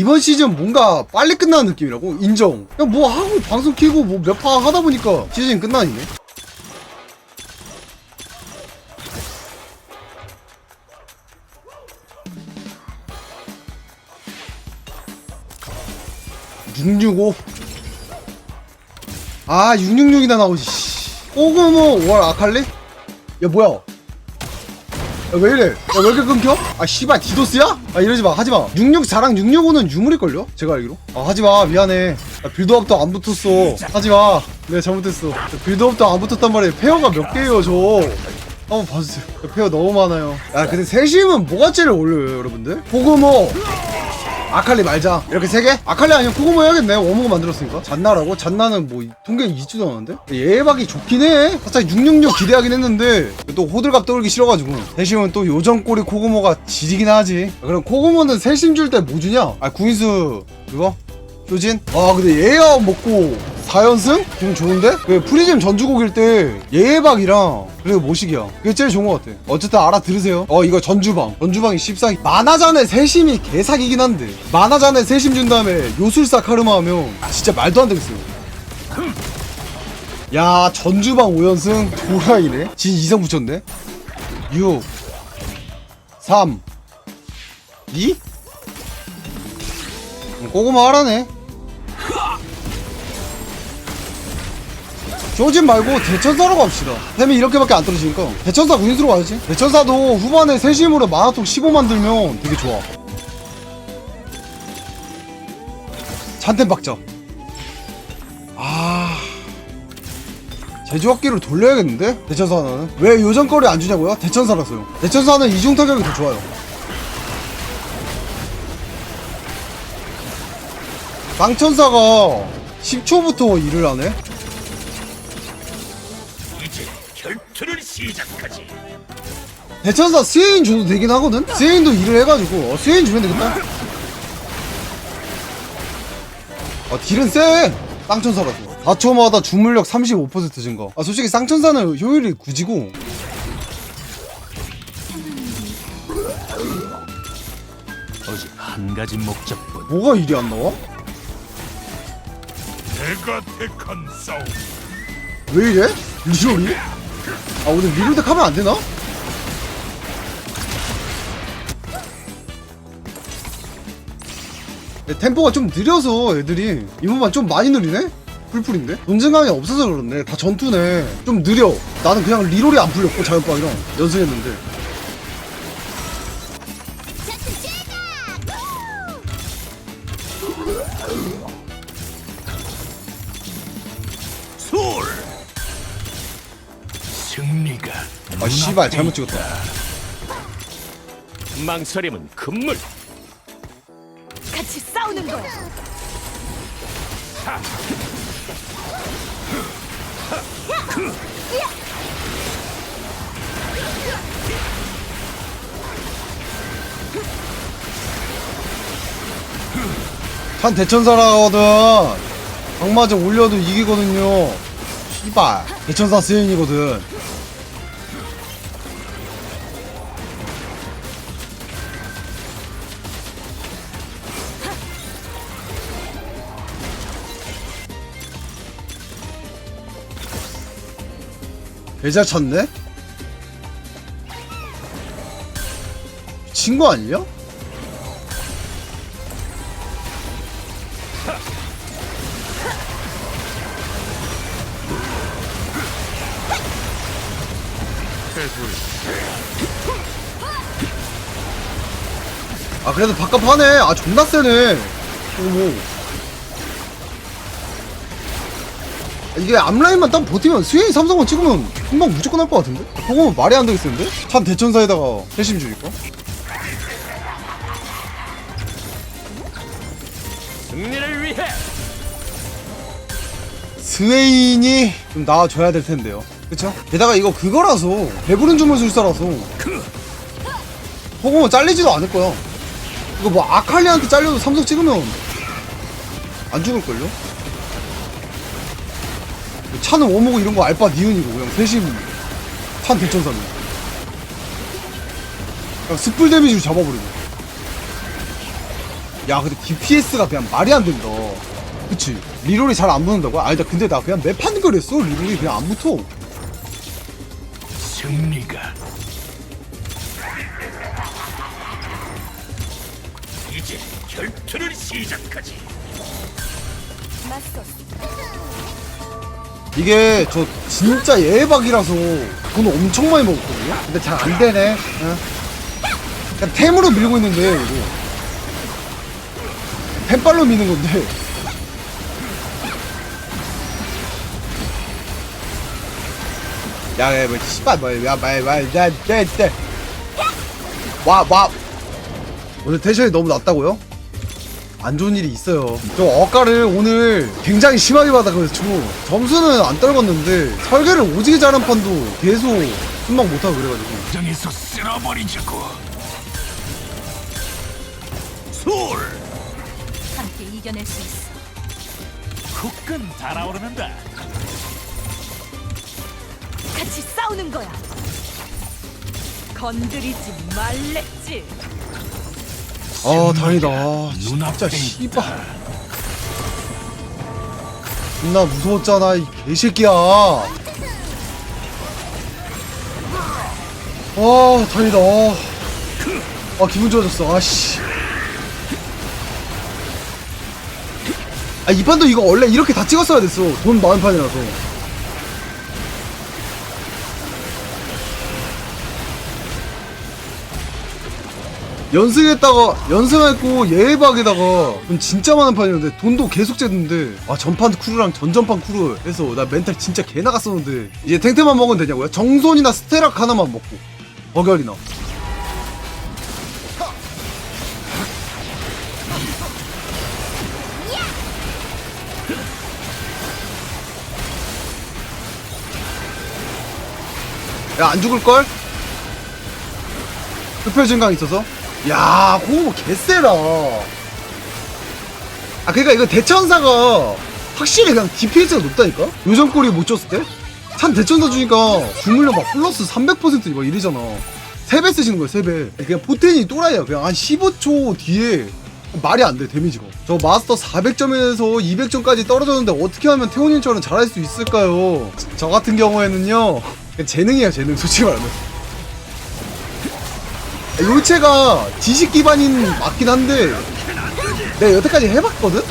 이번 시즌 뭔가 빨리 끝나는 느낌이라고? 인정. 그냥 뭐 하고 방송 키고 뭐 몇 파 하다 보니까 시즌이 끝나니네. (665) 아 666이나 나오지. 씨. 오그모 월 아칼리? 야 뭐야 야왜 이래? 야왜 이렇게 끊겨? 아 씨발 디도스야? 아 이러지 마 하지마. 664랑 665는 유물일걸요? 제가 알기로? 아 하지마 미안해. 아, 빌드업도 안 붙었어. 하지마. 내가 잘못했어. 야, 빌드업도 안 붙었단 말이에요. 페어가 몇 개예요 저? 한번 봐주세요. 야, 페어 너무 많아요. 야 근데 세심은 뭐가 제일 어울려요 여러분들? 포그모 아칼리 말자 이렇게 세 개? 아칼리 아니면 코고모 해야겠네 워머그 만들었으니까 잔나라고? 잔나는 뭐 통계에 있지도 않았는데? 예박이 좋긴 해 살짝 666 기대하긴 했는데 또 호들갑 떠올기 싫어가지고 대신은 또 요정 꼬리 코고모가 지리긴 하지 그럼 코고모는 세심 줄 때 뭐 주냐? 아 구인수 그거? 효진? 아 근데 얘야 먹고 4연승? 기분 좋은데? 그 프리즘 전주곡일 때 예박이랑 그리고 모식이야. 그게 제일 좋은 것 같아. 어쨌든 알아들으세요. 어 이거 전주방. 전주방이 14기 만화잔에 세심이 개사기긴 한데 만화잔에 세심 준 다음에 요술사 카르마 하면 진짜 말도 안 되겠어요. 야 전주방 5연승? 도라이네? 진 2성 붙였네? 6 3 2 꼬고마 하라네 조진 말고 대천사로 갑시다. 템이 이렇게밖에 안 떨어지니까. 대천사 군인수로 가야지. 대천사도 후반에 세심으로 마라톤 15 만 들면 되게 좋아. 잔템 박자. 아. 제주학기를 돌려야겠는데? 대천사 하나는? 왜 요정거리 안 주냐고요? 대천사라서요. 대천사는 이중 타격이 더 좋아요. 쌍천사가 10초부터 일을 하네 대천사 스웨인 줘도 되긴 하거든? 스웨인도 일을 해가지고 어, 스웨인 주면 되겠다 아 딜은 쎄 쌍천사라서 4초마다 주물력 35% 증가 아 솔직히 쌍천사는 효율이 굳이고 오직 한 가지 목적뿐. 뭐가 일이 안 나와? 내가 택한 싸움. 왜 이래? 리롤이? 아 오늘 리롤덱 하면 안 되나? 템포가 좀 느려서 애들이 이번만 좀 많이 느리네? 풀풀인데? 존재감이 없어서 그렇네 다 전투네 좀 느려 나는 그냥 리롤이 안 풀렸고 솔. 승리가. 아 씨발 잘못 찍었다 망설임은 금물. 싸우는 거야. 산 대천사라거든. 방마저 올려도 이기거든요. 씨발 대천사 스웨인이거든 배자 찼네? 미친 거 아니야? 아 그래도 바깥 파네 아 존나 세네 오 이게 앞라인만 딱 버티면 스웨인 삼성만 찍으면 금방 무조건 할 것 같은데? 그거면 말이 안 되겠는데? 참 대천사에다가 회심 주니까 승리를 위해. 스웨인이 좀 나와줘야 될 텐데요 그쵸? 게다가 이거 그거라서 배부른 주물술사라서 호구면 잘리지도 않을 거야 이거 뭐 아칼리한테 잘려도 삼성 찍으면 안 죽을걸요? 차는 오모고 이런 거 알바 니은이고 그냥 대신 찬 대천사는 그냥 숯불 데미지로 잡아버리고 야 근데 DPS가 그냥 말이 안 된다. 그치? 리롤이 잘 안 붙는다고? 아니다 근데 나 그냥 맵판 거렸어. 리롤이 그냥 안 붙어. 승리가. 이제 결투를 시작하지. 맞섰어. 이게 저 진짜 예박이라서 돈 엄청 많이 먹었거든요? 근데 잘 안 되네 응. 그냥 템으로 밀고 있는데 이거 템빨로 미는 건데 야, 야, 뭐, 씨발, 뭐, 야, 뭐, 뭐, 야, 야, 야, 와, 와. 오늘 텐션이 너무 낮다고요? 안 좋은 일이 있어요. 저 어가를 오늘 굉장히 심하게 받아가지고 점수는 안 떨궜는데 설계를 오지게 잘한 판도 계속 순방 못하고 그래가지고 정에서 쓸어버리자고. 솔 함께 이겨낼 수 있어. 후끈 달아오르는다. 같이 싸우는 거야. 건드리지 말랬지. 아 다행이다. 아, 진짜 씨발. 존나 무서웠잖아 이 개새끼야. 아 다행이다. 아 기분 좋아졌어. 아씨. 아 이 판도 이거 원래 이렇게 다 찍었어야 됐어. 돈 많은 판이라서 연승했다가 연승했고 예박에다가 돈 진짜 많은 판이었는데 돈도 계속 쨌는데 아 전판 크루랑 전전판 크루 해서 나 멘탈 진짜 개 나갔었는데 이제 탱탱만 먹으면 되냐고요? 정손이나 스테락 하나만 먹고 버결이나 야 안 죽을걸? 흡혈 증강 있어서 야 고모 개쎄라 아 그니까 이거 대천사가 확실히 그냥 DPS가 높다니까? 요정 꼬리 못 줬을 때? 찬 대천사 주니까 주물력 막 플러스 300%막 이러잖아. 3배 쓰시는 거야 3배. 그냥 포텐이 또라이야. 그냥 한 15초 뒤에 말이 안 돼 데미지가. 저 마스터 400점에서 200점까지 떨어졌는데 어떻게 하면 태훈님처럼 잘할 수 있을까요? 저 같은 경우에는요 재능이에요 재능 솔직히 말하면 요체가 지식 기반인 맞긴 한데 내가 여태까지 해봤거든?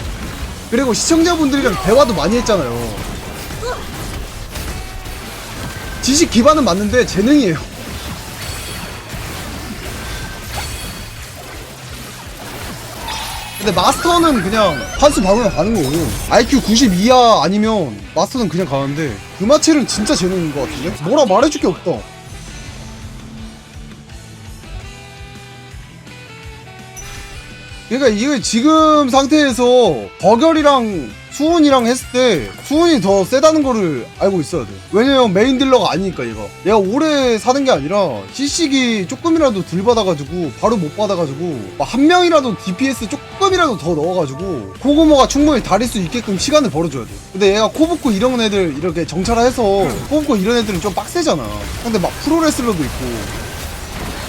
그리고 시청자분들이랑 대화도 많이 했잖아요 지식 기반은 맞는데 재능이에요 근데 마스터는 그냥 판수 박으면 가는 거고 IQ 90 이하 아니면 마스터는 그냥 가는데 금화체는 진짜 재능인 것 같은데? 뭐라 말해줄 게 없다 그러니까 이게 지금 상태에서 버결이랑 수훈이랑 했을 때 수훈이 더 세다는 거를 알고 있어야 돼. 왜냐면 메인 딜러가 아니니까 얘가. 얘가 오래 사는 게 아니라 CC기 조금이라도 덜 받아가지고 바로 못 받아가지고 막한 명이라도 DPS 조금이라도 더 넣어가지고 코고모가 충분히 다릴 수 있게끔 시간을 벌어줘야 돼. 근데 얘가 코브코 이런 애들 이렇게 정찰해서 코브코 이런 애들은 좀 빡세잖아. 근데 막 프로레슬러도 있고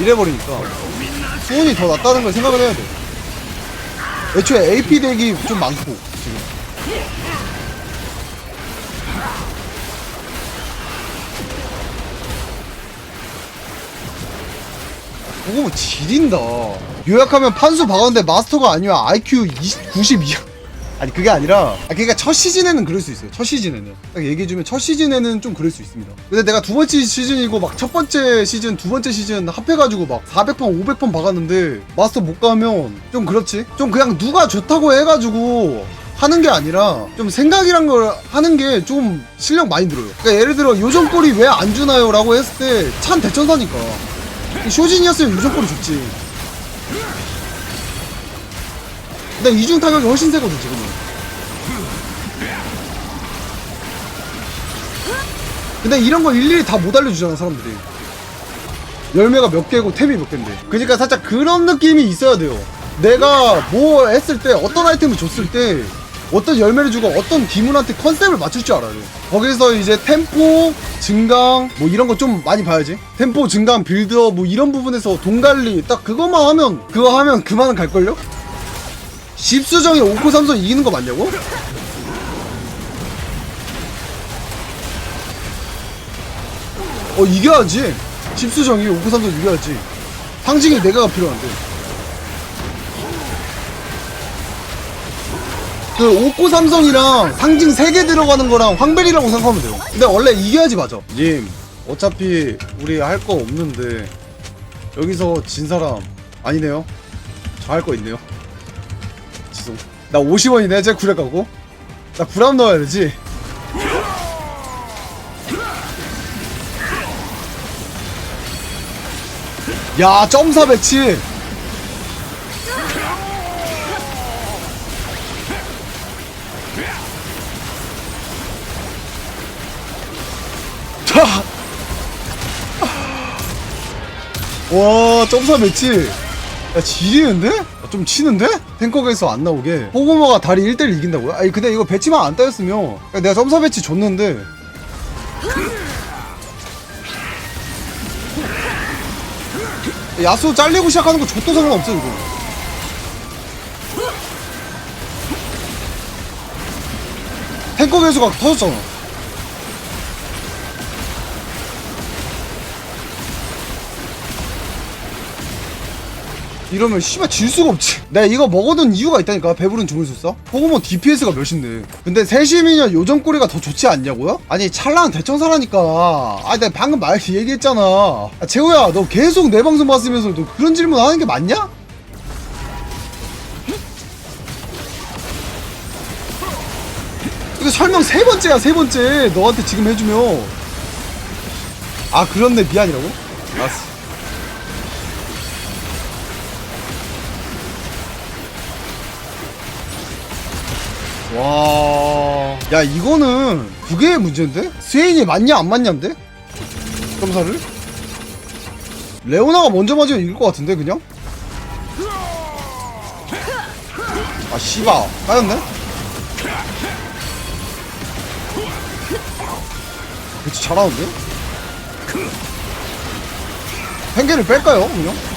이래버리니까 수훈이 더 낫다는 걸 생각을 해야 돼. 애초에 AP 덱이 좀 많고 지금. 그거 뭐 지린다. 요약하면 판수 박았는데 마스터가 아니면 IQ 20, 92 아니 그게 아니라 아 그러니까 첫 시즌에는 그럴 수 있어요. 첫 시즌에는. 딱 얘기해주면 첫 시즌에는 좀 그럴 수 있습니다. 근데 내가 두 번째 시즌이고 막 첫 번째 시즌 두 번째 시즌 합해가지고 막 400판 500판 박았는데 마스터 못 가면 좀 그렇지? 좀 그냥 누가 좋다고 해가지고 하는 게 아니라 좀 생각이란 걸 하는 게 좀 실력 많이 들어요. 그러니까 예를 들어 요정 꼴이 왜 안 주나요? 라고 했을 때 찬 대천사니까. 쇼진이었으면 요정 꼴이 좋지 근데 이중 타격이 훨씬 세거든 지금은. 근데 이런 거 일일이 다 못 알려주잖아 사람들이. 열매가 몇 개고 템이 몇 개인데. 그러니까 살짝 그런 느낌이 있어야 돼요. 내가 뭐 했을 때 어떤 아이템을 줬을 때 어떤 열매를 주고 어떤 기문한테 컨셉을 맞출 줄 알아야 돼. 거기서 이제 템포 증강 뭐 이런 거 좀 많이 봐야지. 템포 증강 빌드업 뭐 이런 부분에서 돈 관리 딱 그것만 하면 그거 하면 그만 갈걸요? 십수정이 오코 삼성 이기는 거 맞냐고? 어 이겨야지. 십수정이 오코 삼성 이겨야지. 상징이 내가가 필요한데. 그 오코 삼성이랑 상징 3개 들어가는 거랑 황벨이라고 생각하면 돼요. 근데 원래 이겨야지 맞아. 님 어차피 우리 할 거 없는데 여기서 진 사람 아니네요? 저 할 거 있네요 나 50원이네 제 구레 가고 나 구람 넣어야 되지 야 점사 배치 자. 와 점사 매치 야 지리는데? 아, 좀 치는데? 탱커에서 안 나오게 호구머가 다리 1대1 이긴다고요? 아니 근데 이거 배치만 안 따였으면 야, 내가 점사 배치 줬는데 야수 잘리고 시작하는 거 줬도 상관없어 이거 탱커 개수가 터졌잖아 이러면 씨발 질 수가 없지. 내가 이거 먹어둔 이유가 있다니까. 배부른 주물술사 포그몬 DPS가 몇인데. 근데 세시미녀 요정 꼬리가 더 좋지 않냐고요? 아니 찰나는 대천사라니까. 아 내가 방금 말 얘기했잖아. 아, 재호야 너 계속 내 방송 봤으면서 너 그런 질문 하는 게 맞냐? 이거 설명 세 번째야 세 번째. 너한테 지금 해주면. 아 그런데 미안이라고? 알았어 와, 야 이거는 두 개의 문제인데? 스웨인이 맞냐 안 맞냐인데? 점사를? 레오나가 먼저 맞으면 이길 것 같은데 그냥? 아 씨바 까였네? 그치 잘하는데? pen개를 뺄까요 그냥?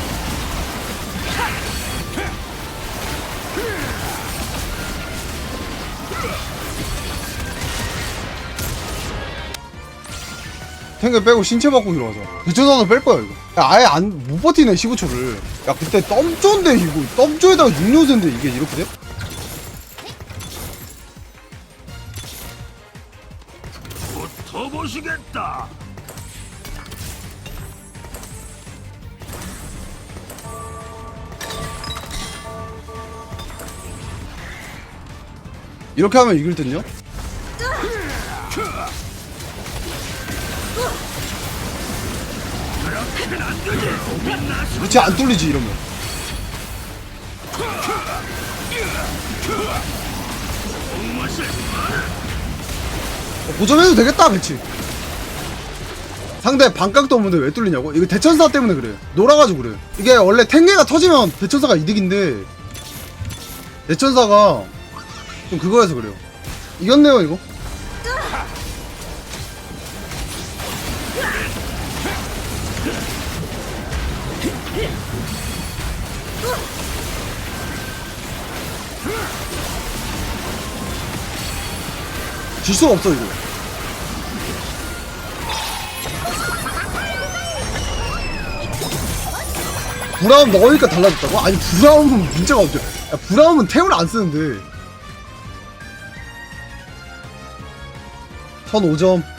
탱크 빼고 신체 바꾸기로 하자. 대천사도 뺄 거야, 이거. 야, 아예 안, 못 버티네, 15초를. 야, 그때 덤조인데, 이거. 덤조에다가 6요새인데, 이게 이렇게 돼? 붙어보시겠다. 이렇게 하면 이길 듯요? 그렇지, 안 뚫리지, 이러면. 어, 고점해도 되겠다, 그치? 상대 반각도 없는데 왜 뚫리냐고? 이거 대천사 때문에 그래. 놀아가지고 그래. 이게 원래 탱계가 터지면 대천사가 이득인데, 대천사가 좀 그거여서 그래요. 이겼네요, 이거. 질 수가 없어, 이거. 브라움 넣으니까 달라졌다고? 아니, 브라움은 문제가 없죠. 야, 브라움은 템을 안 쓰는데. 1005점.